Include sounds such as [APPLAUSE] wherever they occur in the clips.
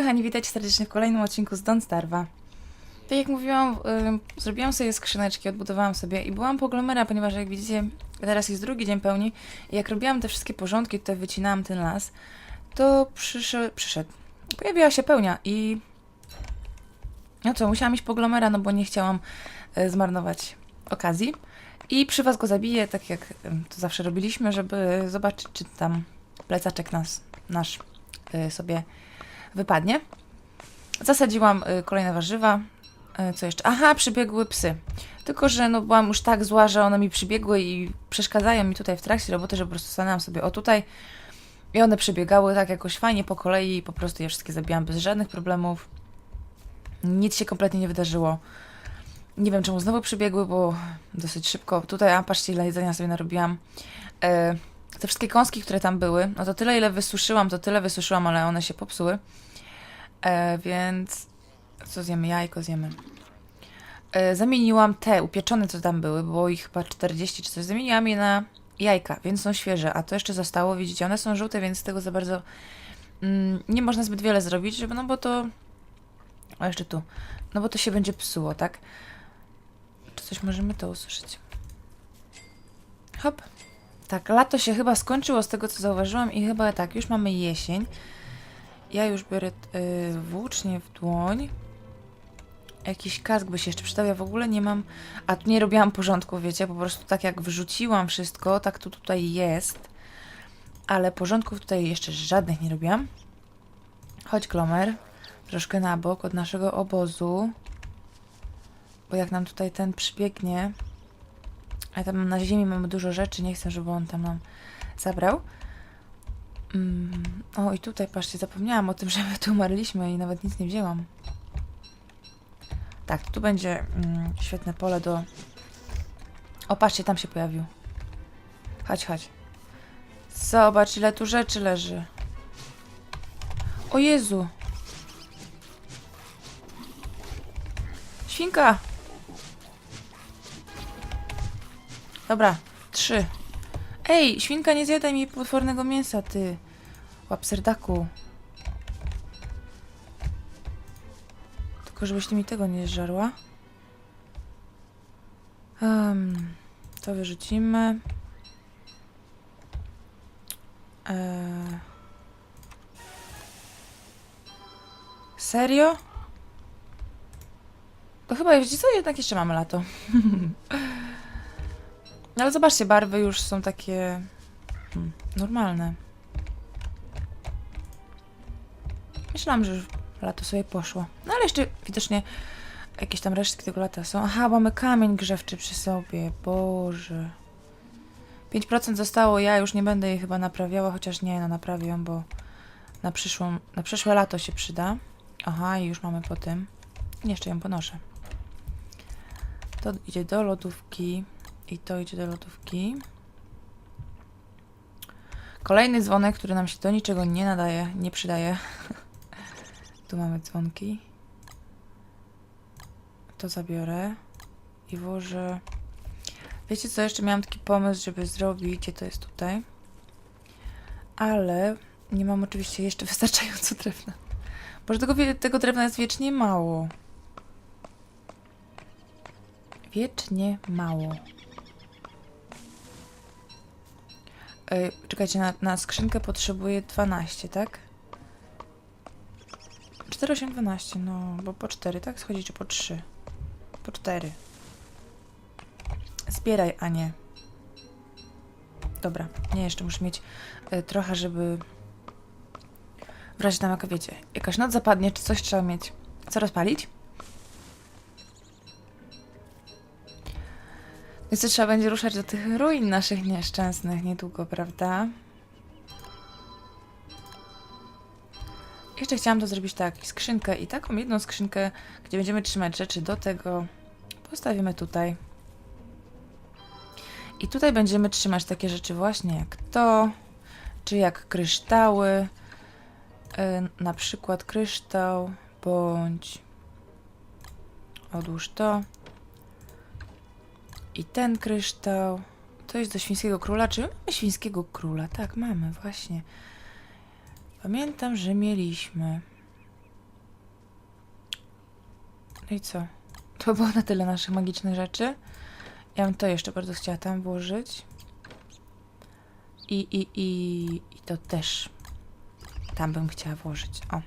Kochani, witajcie serdecznie w kolejnym odcinku z Don't Starva. Tak jak mówiłam, zrobiłam sobie skrzyneczki, odbudowałam sobie i byłam po Glomera, ponieważ jak widzicie, teraz jest drugi dzień pełni i jak robiłam te wszystkie porządki, tutaj wycinałam ten las, to przyszedł, przyszedł. Pojawiła się pełnia i... No co, musiałam iść po Glomera, no bo nie chciałam y, zmarnować okazji. I przy was go zabiję, tak jak to zawsze robiliśmy, żeby zobaczyć, czy tam plecaczek nas, nasz y, sobie wypadnie. Zasadziłam y, kolejne warzywa. Y, Co jeszcze? Aha, przybiegły psy. Tylko, że no byłam już tak zła, że one mi przybiegły i przeszkadzają mi tutaj w trakcie roboty, że po prostu stanęłam sobie o tutaj i one przebiegały tak jakoś fajnie po kolei i po prostu je wszystkie zabijałam bez żadnych problemów. Nic się kompletnie nie wydarzyło. Nie wiem, czemu znowu przybiegły, bo dosyć szybko. Tutaj, a patrzcie, ile jedzenia sobie narobiłam. E, te wszystkie kąski, które tam były, no to tyle, ile wysuszyłam, to tyle wysuszyłam, ale one się popsuły. E, więc co zjemy? Jajko zjemy. E, zamieniłam te upieczone, co tam były, było ich chyba 40 czy coś. Zamieniłam je na jajka, więc są świeże, a to jeszcze zostało, widzicie, one są żółte, więc z tego za bardzo mm, nie można zbyt wiele zrobić, żeby, no bo to... A jeszcze tu. No bo to się będzie psuło, tak? Czy coś możemy to ususzyć? Hop. Tak, lato się chyba skończyło z tego, co zauważyłam i chyba tak, już mamy jesień. Ja już biorę y, włócznie w dłoń. Jakiś kask by się jeszcze przydał. Ja w ogóle nie mam. A tu nie robiłam porządku, wiecie? Po prostu tak jak wrzuciłam wszystko, tak to tutaj jest. Ale porządków tutaj jeszcze żadnych nie robiłam. Chodź, Glomer. Troszkę na bok od naszego obozu. Bo jak nam tutaj ten przybiegnie. A tam na ziemi mamy dużo rzeczy. Nie chcę, żeby on tam nam zabrał. Mm, o, i tutaj, patrzcie, zapomniałam o tym, [LAUGHS] że my tu umarliśmy i nawet nic nie wzięłam. Tak, tu będzie mm, świetne pole do... O, patrzcie, tam się pojawił. Chodź, chodź. Zobacz, ile tu rzeczy leży. O Jezu! Świnka! Dobra, trzy. Ej, świnka, nie zjadaj mi potwornego mięsa, ty. Łapserdaku. Tylko żebyś ty mi tego nie zżarła. Um, to wyrzucimy. Eee. Serio? To chyba, wiecie co, jednak jeszcze mamy lato. [LAUGHS] No Ale zobaczcie, barwy już są takie hmm, normalne. Myślałam, że już lato sobie poszło. No ale jeszcze widocznie jakieś tam resztki tego lata są. Aha, mamy kamień grzewczy przy sobie. Boże. 5% zostało, ja już nie będę jej chyba naprawiała, chociaż nie, no naprawię ją, bo na, przyszłą, na przyszłe lato się przyda. Aha, i już mamy po tym. Jeszcze ją ponoszę. To idzie do lodówki. I to idzie do lodówki. Kolejny dzwonek, który nam się do niczego nie nadaje, nie przydaje. [LAUGHS] tu mamy dzwonki. To zabiorę i włożę. Wiecie co, jeszcze miałam taki pomysł, żeby zrobić, gdzie to jest tutaj. Ale nie mam oczywiście jeszcze [LAUGHS] wystarczająco drewna. Boże, tego, tego drewna jest wiecznie mało. Wiecznie mało. Ej, czekajcie, na, na skrzynkę potrzebuję 12, tak? 4, 8, 12, no, bo po 4, tak? Schodzi czy po 3? Po 4. Zbieraj, a nie. Dobra, nie, jeszcze muszę mieć y, trochę, żeby... W razie tam, jak wiecie, jakaś noc zapadnie, czy coś trzeba mieć. Co rozpalić? Więc trzeba będzie ruszać do tych ruin naszych nieszczęsnych niedługo, prawda? Jeszcze chciałam to zrobić tak, skrzynkę i taką jedną skrzynkę, gdzie będziemy trzymać rzeczy do tego. Postawimy tutaj. I tutaj będziemy trzymać takie rzeczy właśnie jak to, czy jak kryształy. Yy, na przykład kryształ, bądź odłóż to. I ten kryształ. To jest do świńskiego króla. Czy my mamy świńskiego króla? Tak, mamy, właśnie. Pamiętam, że mieliśmy. No i co? To było na tyle naszych magicznych rzeczy. Ja bym to jeszcze bardzo chciała tam włożyć. I, i, i, i to też tam bym chciała włożyć. O.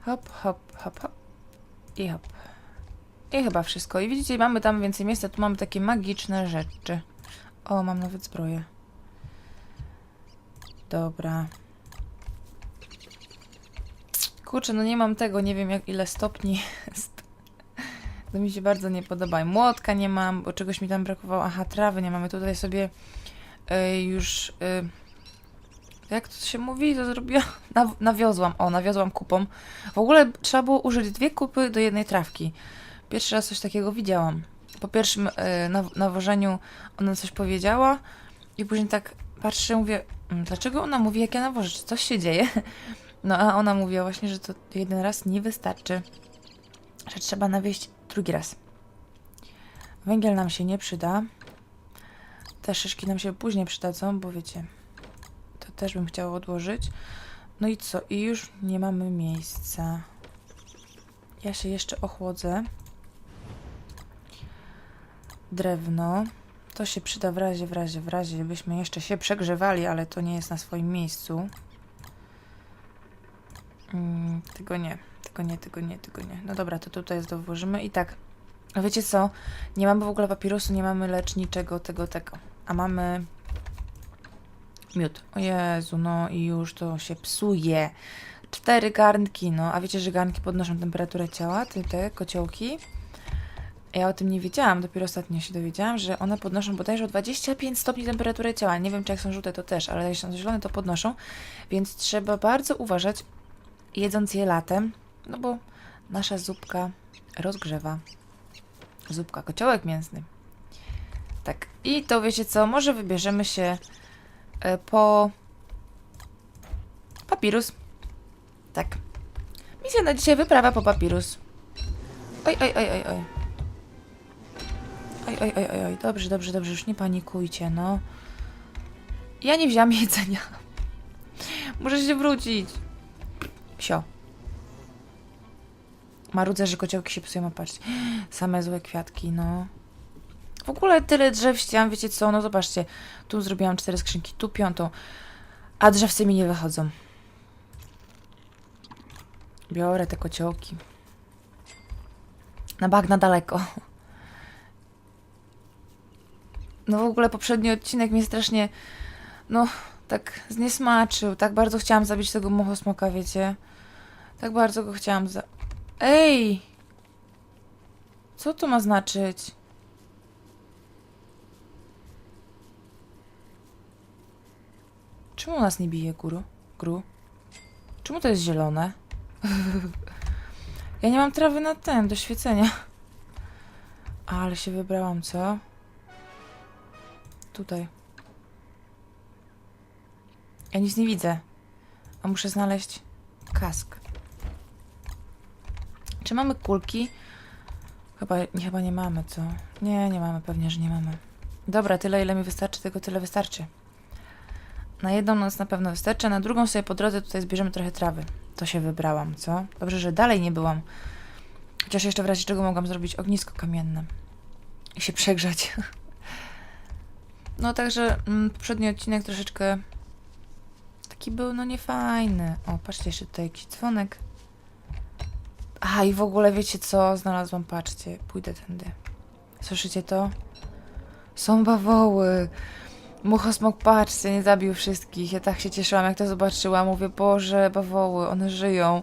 Hop, hop, hop, hop. I hop. I chyba wszystko. I widzicie, mamy tam więcej miejsca. Tu mamy takie magiczne rzeczy. O, mam nawet zbroję. Dobra. Kurczę, no nie mam tego, nie wiem jak ile stopni [LAUGHS] jest. To mi się bardzo nie podoba. Młotka nie mam, bo czegoś mi tam brakowało. Aha, trawy nie mamy. Tutaj sobie y, już... Y, jak to się mówi? To zrobiłam... [LAUGHS] Naw nawiozłam. O, nawiozłam kupą. W ogóle trzeba było użyć dwie kupy do jednej trawki. Pierwszy raz coś takiego widziałam. Po pierwszym y, naw nawożeniu ona coś powiedziała i później tak patrzę, mówię, "Mm, dlaczego ona mówi, jak ja nawożę? Czy coś się dzieje? [LAUGHS] No a ona mówiła właśnie, że to jeden raz nie wystarczy, że trzeba nawieźć drugi raz. Węgiel nam się nie przyda. Te szyszki nam się później przydadzą, bo wiecie, to też bym chciała odłożyć. No i co? I już nie mamy miejsca. Ja się jeszcze ochłodzę. Drewno. To się przyda w razie, w razie, w razie, byśmy jeszcze się przegrzewali, ale to nie jest na swoim miejscu. Mm, tego nie, tego nie, tego nie, tego nie. No dobra, to tutaj to włożymy i tak. Wiecie co? Nie mamy w ogóle papirusu, nie mamy leczniczego, tego, tego. A mamy miód. O Jezu, no i już to się psuje. Cztery garnki, no. A wiecie, że garnki podnoszą temperaturę ciała, te, te kociołki? Ja o tym nie wiedziałam, dopiero ostatnio się dowiedziałam, że one podnoszą bodajże o 25 stopni temperaturę ciała. Nie wiem, czy jak są żółte, to też, ale jak są zielone, to podnoszą. Więc trzeba bardzo uważać, jedząc je latem, no bo nasza zupka rozgrzewa. Zupka, kociołek mięsny. Tak, i to wiecie co, może wybierzemy się e, po papirus. Tak. Misja na dzisiaj wyprawa po papirus. Oj, oj, oj, oj, oj. Oj, oj, oj, oj, oj. Dobrze, dobrze, dobrze, już nie panikujcie, no. Ja nie wziąłam [LAUGHS] jedzenia. Muszę się wrócić. Psio. Marudzę, że kociołki się psują, a patrzcie. Same złe kwiatki, no. W ogóle tyle drzew ścięłam, wiecie co? No zobaczcie. Tu zrobiłam cztery skrzynki, tu piątą. A drzewce mi nie wychodzą. Biorę te kociołki. Na bagna daleko. No w ogóle poprzedni odcinek mnie strasznie, no, tak zniesmaczył. Tak bardzo chciałam zabić tego muchosmoka, wiecie. Tak bardzo go chciałam za... Ej! Co to ma znaczyć? Czemu nas nie bije, guru? Gru? Czemu to jest zielone? [LAUGHS] ja nie mam trawy na ten, do świecenia. Ale się wybrałam, co? Tutaj. Ja nic nie widzę. A muszę znaleźć kask. Czy mamy kulki? Chyba nie, chyba nie mamy, co? Nie, nie mamy, pewnie, że nie mamy. Dobra, tyle ile mi wystarczy, tego tyle wystarczy. Na jedną noc na pewno wystarczy, a na drugą sobie po drodze tutaj zbierzemy trochę trawy. To się wybrałam, co? Dobrze, że dalej nie byłam. Chociaż jeszcze w razie czego mogłam zrobić ognisko kamienne. I się przegrzać. [LAUGHS] No także mm, poprzedni odcinek troszeczkę taki był, no niefajny. O, patrzcie, jeszcze tutaj jakiś dzwonek. A i w ogóle wiecie co? Znalazłam, patrzcie, pójdę tędy. Słyszycie to? Są bawoły. Muchosmok, patrzcie, nie zabił wszystkich. Ja tak się cieszyłam, jak to zobaczyłam. Mówię, Boże, bawoły, one żyją.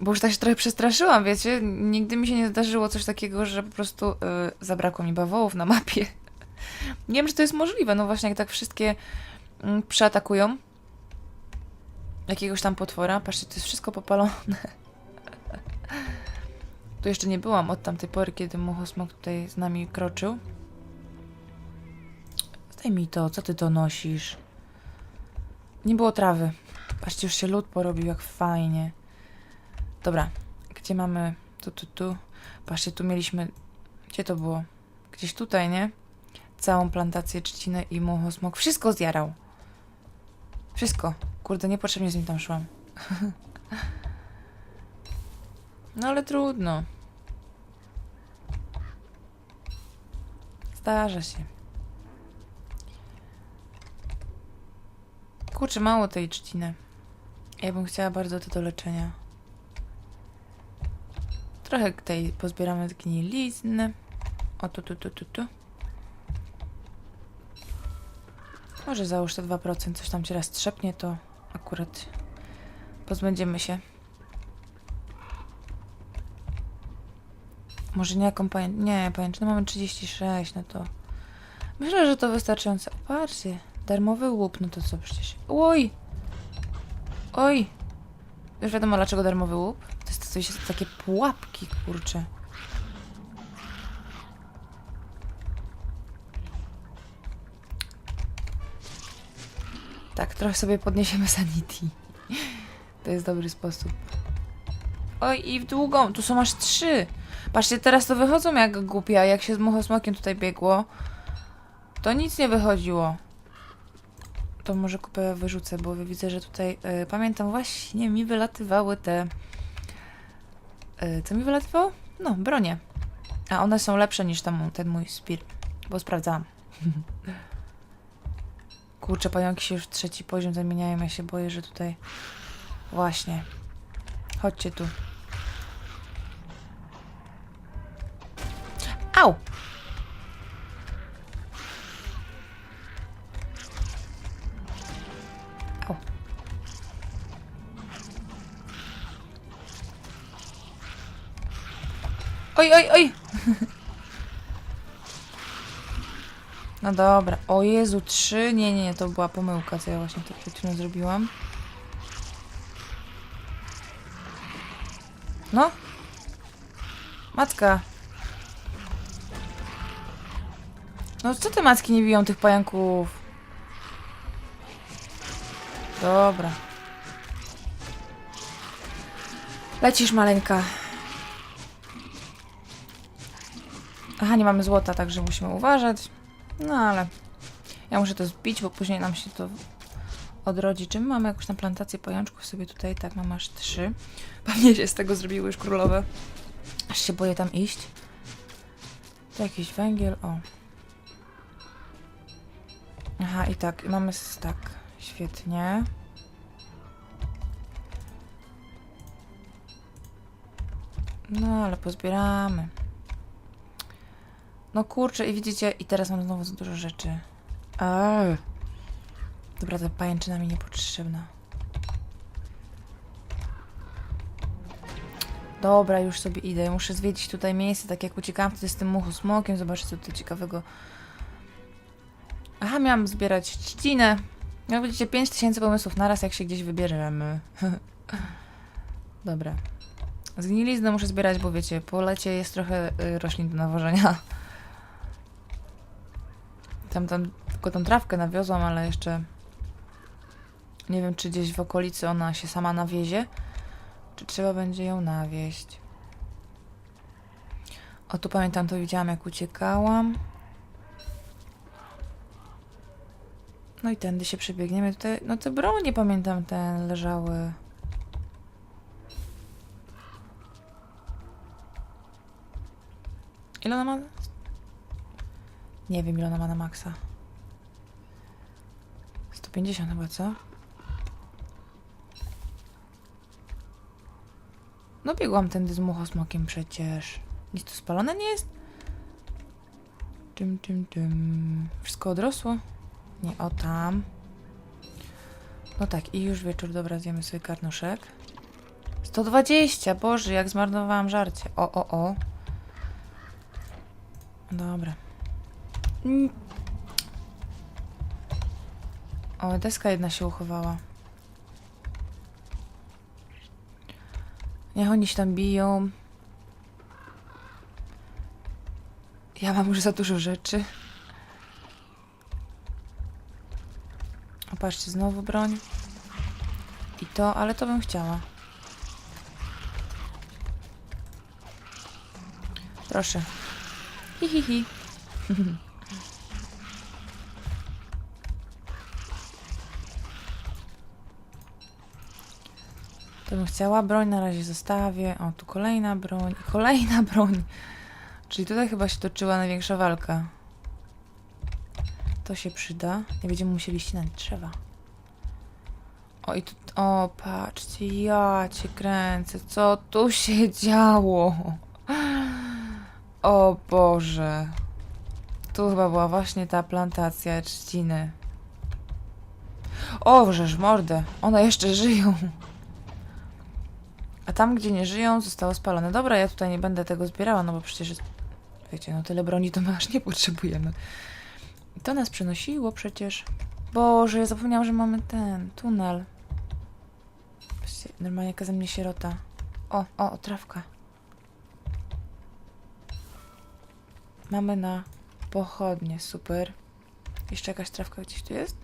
Bo już tak się trochę przestraszyłam, wiecie? Nigdy mi się nie zdarzyło coś takiego, że po prostu y, zabrakło mi bawołów na mapie. Nie wiem, czy to jest możliwe. No właśnie, jak tak wszystkie mm, przeatakują jakiegoś tam potwora. Patrzcie, to jest wszystko popalone. [LAUGHS] tu jeszcze nie byłam od tamtej pory, kiedy muchosmok tutaj z nami kroczył. Zdaj mi to, co ty to nosisz? Nie było trawy. Patrzcie, już się lód porobił, jak fajnie. Dobra, gdzie mamy... Tu, tu, tu. Patrzcie, tu mieliśmy... Gdzie to było? Gdzieś tutaj, nie? Całą plantację trzciny i muchosmok. Wszystko zjarał. Wszystko. Kurde, niepotrzebnie z nim tam szłam. [LAUGHS] No ale trudno. Zdarza się. Kurczę, mało tej trzciny. Ja bym chciała bardzo to do leczenia. Trochę tej pozbieramy zgnilizny. O, tu, tu, tu, tu, tu. Może załóż te 2%, coś tam cię raz trzepnie, to akurat pozbędziemy się. Może nie jaką pamię... Nie, pamiętam, mamy 36, no to... Myślę, że to wystarczająco. Patrzcie, darmowy łup, no to co przecież... Oj! Oj! Już wiadomo dlaczego darmowy łup? To jest coś, takie pułapki, kurcze. Tak, trochę sobie podniesiemy [LAUGHS] sanity. To jest dobry sposób. Oj, i w długą. Tu są aż trzy. Patrzcie, teraz to wychodzą jak głupia. Jak się z muchosmokiem tutaj biegło, to nic nie wychodziło. To może kupę wyrzucę, bo widzę, że tutaj... y, pamiętam, właśnie mi wylatywały te... y, co mi wylatywało? No, bronie. A one są lepsze niż tam ten mój spir, bo sprawdzałam. [LAUGHS] Kurczę, pająki się już w trzeci poziom zamieniają. Ja się boję, że tutaj... Właśnie. Chodźcie tu. Au! Au. Oj, oj, oj! [LAUGHS] No dobra. O Jezu, trzy? Nie, nie, nie, to była pomyłka, co ja właśnie to przed chwilą zrobiłam. No. Matka. No co te macki nie biją tych pająków? Dobra. Lecisz, maleńka. Aha, nie mamy złota, także musimy uważać. No ale ja muszę to zbić, bo później nam się to odrodzi. Czy my mamy jakąś tam plantację pajączków sobie tutaj? Tak, mam aż trzy. Pewnie się z tego zrobiły już królowe. Aż się boję tam iść. Tu jakiś węgiel, o. Aha, i tak, mamy tak. Świetnie. No, ale pozbieramy. No kurczę, i widzicie, i teraz mam znowu za dużo rzeczy. Eee. Dobra, ta pajęczyna mi niepotrzebna. Dobra, już sobie idę. Muszę zwiedzić tutaj miejsce, tak jak uciekałam wtedy z tym muchu smokiem. Zobaczcie, co tutaj ciekawego. Aha, miałam zbierać trzcinę. Jak widzicie, 5000 pomysłów naraz, jak się gdzieś wybierzemy. [LAUGHS] Dobra. Zgniliznę muszę zbierać, bo wiecie, po lecie jest trochę y, roślin do nawożenia. Tam, tam tylko tą trawkę nawiozłam, ale jeszcze nie wiem, czy gdzieś w okolicy ona się sama nawiezie, czy trzeba będzie ją nawieźć. O, tu pamiętam, to widziałam, jak uciekałam. No i tędy się przebiegniemy. Tutaj, no te bronie, pamiętam, te leżały. Ile ona ma? Nie wiem, ile ona ma na maksa. 150 chyba, co? No biegłam tędy z muchosmokiem przecież. Nic tu spalone nie jest? Tym, tym, tym. Wszystko odrosło? Nie, o tam. No tak, i już wieczór, dobra, zjemy sobie karnuszek. 120, Boże, jak zmarnowałam żarcie. O, o, o. Dobra. O, deska jedna się uchowała. Niech oni się tam biją. Ja mam już za dużo rzeczy. O, patrzcie, znowu broń. I to, ale to bym chciała. Proszę. Hi, hi, hi. [LAUGHS] To bym chciała. Broń na razie zostawię. O, tu kolejna broń. i Kolejna [LAUGHS] broń. Czyli tutaj chyba się toczyła największa walka. To się przyda. Nie będziemy musieli ścinać drzewa. O, i tu... O, patrzcie, ja cię kręcę. Co tu się działo? O Boże. Tu chyba była właśnie ta plantacja trzciny. O, żeż mordę. One jeszcze żyją. A tam, gdzie nie żyją, zostało spalone. Dobra, ja tutaj nie będę tego zbierała, no bo przecież. Wiecie, no tyle broni to my aż nie potrzebujemy. I to nas przenosiło przecież. Boże, ja zapomniałam, że mamy ten tunel. Patrzcie, normalnie jaka ze mnie sierota. O, o, o, trawka. Mamy na pochodnie, super. Jeszcze jakaś trawka gdzieś tu jest?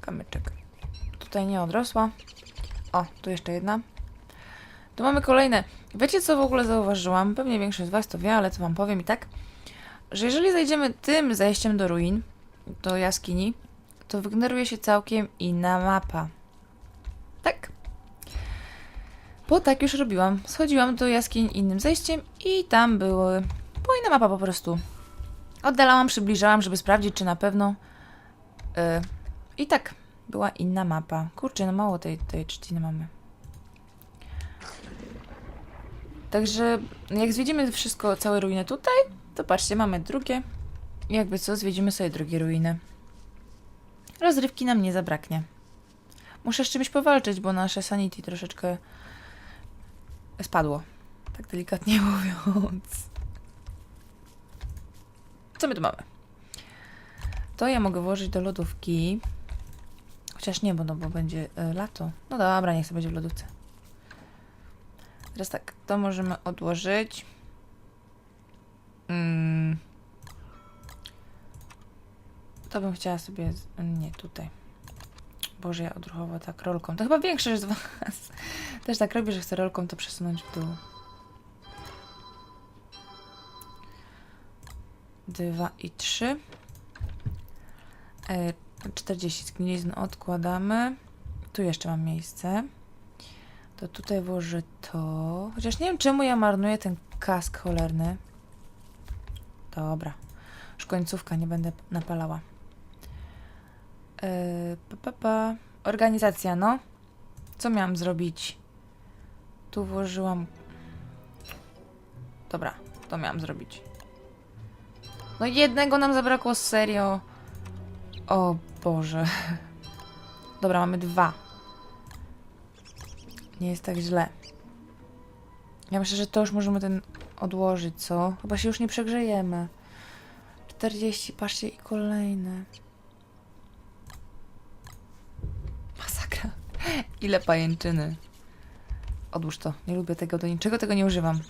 Kamyczek. Tutaj nie odrosła. O, tu jeszcze jedna. Tu mamy kolejne. Wiecie, co w ogóle zauważyłam? Pewnie większość z Was to wie, ale to Wam powiem i tak, że jeżeli zajdziemy tym zejściem do ruin, do jaskini, to wygeneruje się całkiem inna mapa. Tak. Bo tak już robiłam. Schodziłam do jaskiń innym zejściem i tam były... była inna mapa po prostu. Oddalałam, przybliżałam, żeby sprawdzić, czy na pewno... Yy, I tak, była inna mapa. Kurczę, no mało tej, tej trzciny mamy. Także jak zwiedzimy wszystko, całe ruiny tutaj, to patrzcie, mamy drugie. Jakby co, zwiedzimy sobie drugie ruiny. Rozrywki nam nie zabraknie. Muszę z czymś powalczyć, bo nasze sanity troszeczkę spadło. Tak delikatnie [LAUGHS] mówiąc. Co my tu mamy? To ja mogę włożyć do lodówki. Chociaż nie, bo, no, bo będzie e, lato. No dobra, niech sobie będzie w lodówce. Teraz tak, to możemy odłożyć. Mm. To bym chciała sobie. Nie, tutaj. Boże, ja odruchowo tak rolką. To chyba większość z Was [LAUGHS] też tak robi, że chce rolką to przesunąć w dół. Dwa i trzy. E, 40 zgnilizn odkładamy. Tu jeszcze mam miejsce. To tutaj włożę to. Chociaż nie wiem, czemu ja marnuję ten kask cholerny. Dobra. Już końcówka, nie będę napalała. Yy, pa, pa, pa. Organizacja, no. Co miałam zrobić? Tu włożyłam. Dobra, to miałam zrobić. No jednego nam zabrakło serio. O Boże. [LAUGHS] Dobra, mamy dwa. Nie jest tak źle. Ja myślę, że to już możemy ten odłożyć, co? Chyba się już nie przegrzejemy. 40, patrzcie, i kolejne. Masakra. Ile pajęczyny. Odłóż to. Nie lubię tego do niczego, tego nie używam.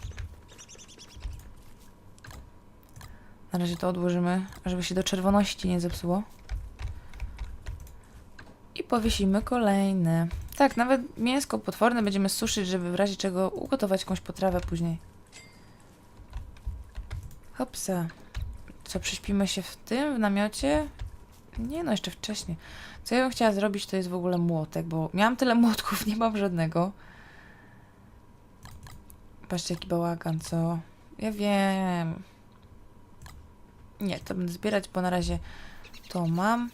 Na razie to odłożymy, żeby się do czerwoności nie zepsuło. I powiesimy kolejne. Tak, nawet mięsko potworne będziemy suszyć, żeby w razie czego ugotować jakąś potrawę później. Hopsa. Co, prześpimy się w tym, w namiocie? Nie no, jeszcze wcześniej. Co ja bym chciała zrobić, to jest w ogóle młotek, bo miałam tyle młotków, [LAUGHS] nie mam żadnego. Patrzcie, jaki bałagan, co? Ja wiem. Nie, to będę zbierać, bo na razie to mam.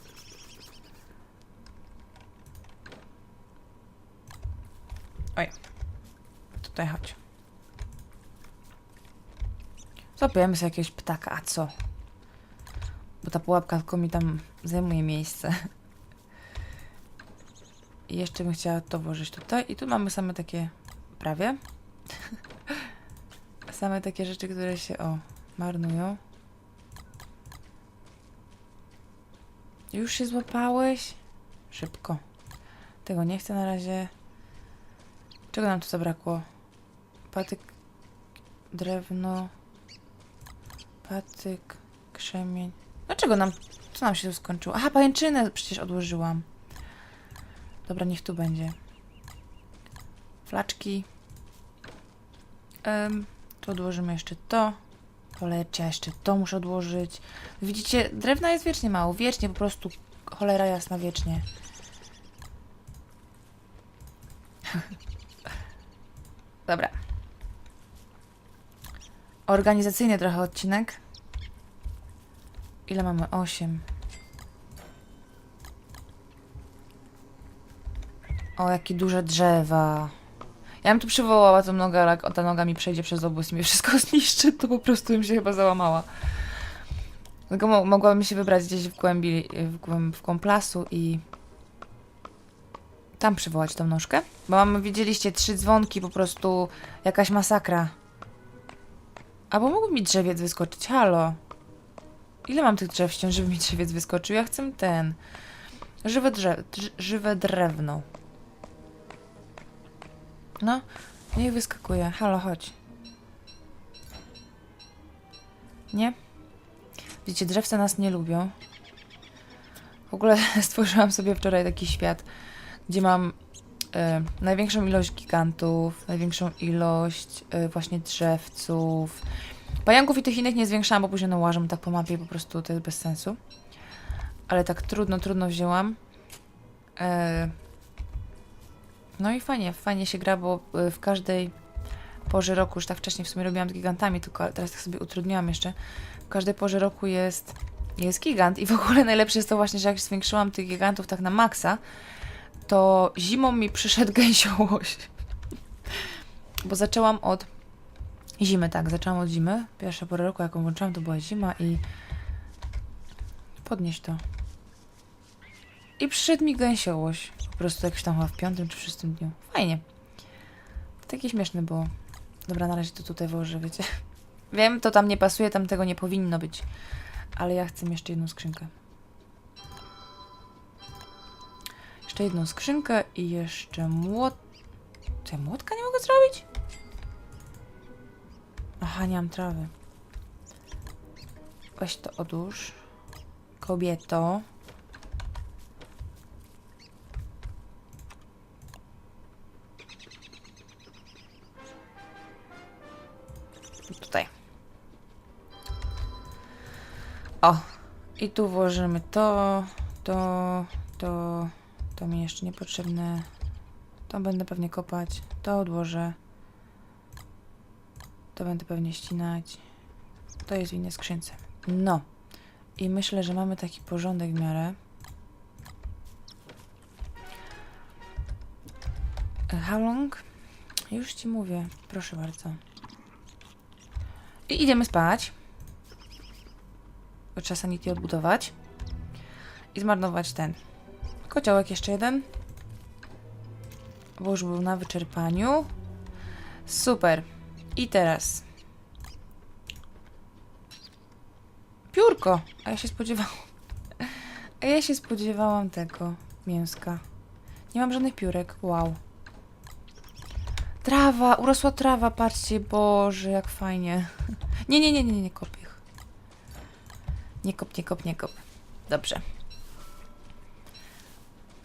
Oj. Tutaj chodź. Złapiemy sobie jakiegoś ptaka, a co? Bo ta pułapka tylko mi tam zajmuje miejsce. I jeszcze bym chciała to włożyć tutaj. I tu mamy same takie, prawie, [LAUGHS] same takie rzeczy, które się, o, marnują. Już się złapałeś? Szybko. Tego nie chcę na razie. Czego nam tu zabrakło? Patyk, drewno, patyk, krzemień. Dlaczego nam, co nam się tu skończyło? Aha, pajęczynę przecież odłożyłam. Dobra, niech tu będzie. Flaczki. Em, tu odłożymy jeszcze to. Polecia, jeszcze to muszę odłożyć. Widzicie, drewna jest wiecznie mało. Wiecznie po prostu, cholera jasna, wiecznie. Dobra. Organizacyjny trochę odcinek. Ile mamy? Osiem. O, jakie duże drzewa. Ja bym tu przywołała tą nogę, ale jak ta noga mi przejdzie przez obóz i mi wszystko [LAUGHS] zniszczy, to po prostu bym się chyba załamała. Tylko mo mogłabym się wybrać gdzieś w głębi, w, głęb w głąb lasu i tam przywołać tą nóżkę. Bo mamy, widzieliście, trzy dzwonki, po prostu jakaś masakra. Albo mógłby mi drzewiec wyskoczyć, halo. Ile mam tych drzew wciąż, żeby mi drzewiec wyskoczył? Ja chcę ten. Żywe, drzew, drz żywe drewno. No, niech wyskakuje. Halo, chodź. Nie? Widzicie, drzewce nas nie lubią. W ogóle [LAUGHS] stworzyłam sobie wczoraj taki świat, gdzie mam e, największą ilość gigantów, największą ilość e, właśnie drzewców. Pająków i tych innych nie zwiększałam, bo później nałażę tak po mapie po prostu to jest bez sensu. Ale tak trudno, trudno wzięłam. E, no i fajnie, fajnie się gra, bo w każdej porze roku, już tak wcześniej w sumie robiłam z gigantami, tylko teraz tak sobie utrudniłam jeszcze. W każdej porze roku jest, jest gigant i w ogóle najlepsze jest to właśnie, że jak zwiększyłam tych gigantów tak na maksa, to zimą mi przyszedł [LAUGHS] gęsiołoś. Bo zaczęłam od zimy, tak, zaczęłam od zimy. Pierwsza pora roku, jaką włączyłam, to była zima i podnieś to. I przyszedł mi gęsiołoś. Po prostu jakiś tam chyba w piątym czy w szóstym dniu. Fajnie. Takie śmieszne było. Dobra, na razie to tutaj włożę, wiecie. [LAUGHS] Wiem, to tam nie pasuje, tam tego nie powinno być. Ale ja chcę jeszcze jedną skrzynkę. Jeszcze jedną skrzynkę i jeszcze młot... Co ja młotka nie mogę zrobić? Aha, nie mam trawy. Weź to odłóż. Kobieto. Tutaj. O, i tu włożymy to, to, to, to mi jeszcze niepotrzebne. To będę pewnie kopać. To odłożę. To będę pewnie ścinać. To jest w innej skrzynce. No. I myślę, że mamy taki porządek w miarę. How long? Już ci mówię. Proszę bardzo. I idziemy spać. Bo trzeba sanity odbudować. I zmarnować ten. Kociołek jeszcze jeden. Bo już był na wyczerpaniu. Super. I teraz. Piórko. A ja się spodziewałam. [LAUGHS] A ja się spodziewałam tego mięska. Nie mam żadnych piórek. Wow. Trawa, urosła trawa, patrzcie, Boże, jak fajnie. [LAUGHS] Nie, nie, nie, nie, nie kop ich. Nie kop, nie kop, nie kop. Dobrze.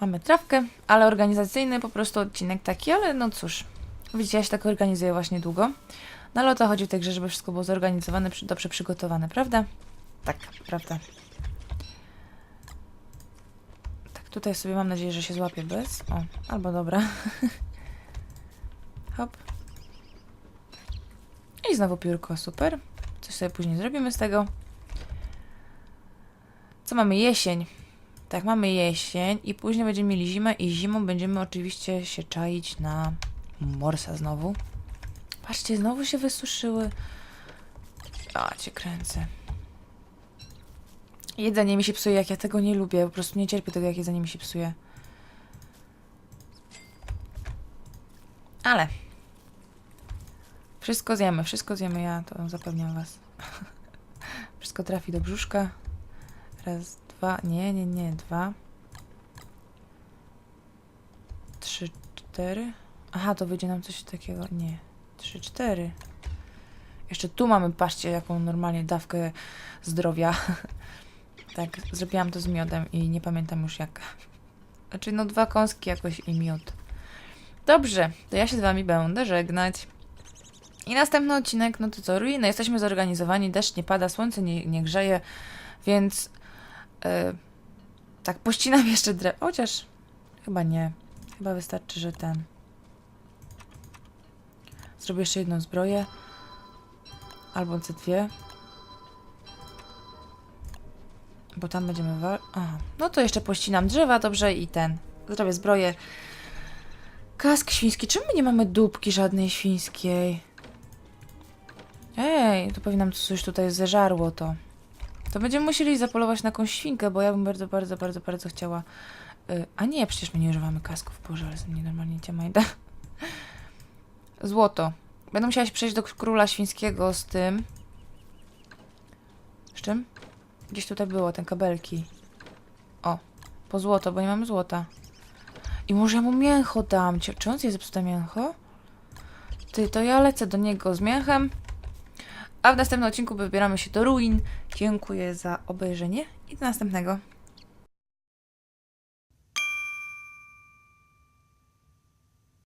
Mamy trawkę, ale organizacyjny po prostu odcinek taki, ale no cóż. Widzicie, ja się tak organizuję właśnie długo. No ale o to chodzi grze, żeby wszystko było zorganizowane, dobrze przygotowane, prawda? Tak, prawda. Tak, tutaj sobie mam nadzieję, że się złapie bez. O, albo dobra. [LAUGHS] Hop. I znowu piórko, super. Coś sobie później zrobimy z tego. Co mamy? Jesień. Tak, mamy jesień i później będziemy mieli zimę i zimą będziemy oczywiście się czaić na morsa znowu. Patrzcie, znowu się wysuszyły. A, cię kręcę. Jedzenie mi się psuje, jak ja tego nie lubię. Po prostu nie cierpię tego, jak jedzenie mi się psuje. Ale wszystko zjemy, wszystko zjemy, ja to zapewniam was. [LAUGHS] wszystko trafi do brzuszka. Raz, dwa, nie, nie, nie, dwa. Trzy, cztery. Aha, to wyjdzie nam coś takiego, nie. Trzy, cztery. Jeszcze tu mamy, patrzcie, jaką normalnie dawkę zdrowia. [LAUGHS] tak, zrobiłam to z miodem i nie pamiętam już jak. Znaczy, no dwa kąski jakoś i miód. Dobrze, to ja się z wami będę żegnać. I następny odcinek, no to co, ruiny, jesteśmy zorganizowani, deszcz nie pada, słońce nie, nie grzeje, więc e, tak pościnam [LAUGHS] jeszcze drew... Chociaż chyba nie. Chyba wystarczy, że ten... Zrobię jeszcze jedną zbroję. Albo te dwie. Bo tam będziemy wal... Aha. No to jeszcze pościnam drzewa, dobrze, i ten. Zrobię zbroję. Kask świński. Czemu my nie mamy dupki żadnej świńskiej? Ej, to pewnie nam coś tutaj zeżarło to. To będziemy musieli zapolować na jakąś świnkę, bo ja bym bardzo, bardzo, bardzo, bardzo chciała... Y, a nie, przecież my nie używamy kasków. Boże, ale mnie normalnie ciamajda. Złoto. Będę musiała się przejść do króla świńskiego z tym. Z czym? Gdzieś tutaj było, ten kabelki. O, po złoto, bo nie mamy złota. I może ja mu mięcho dam. Czy on zje zepsute mięcho? Ty, to ja lecę do niego z mięchem. A w następnym odcinku wybieramy się do ruin. Dziękuję za obejrzenie i do następnego.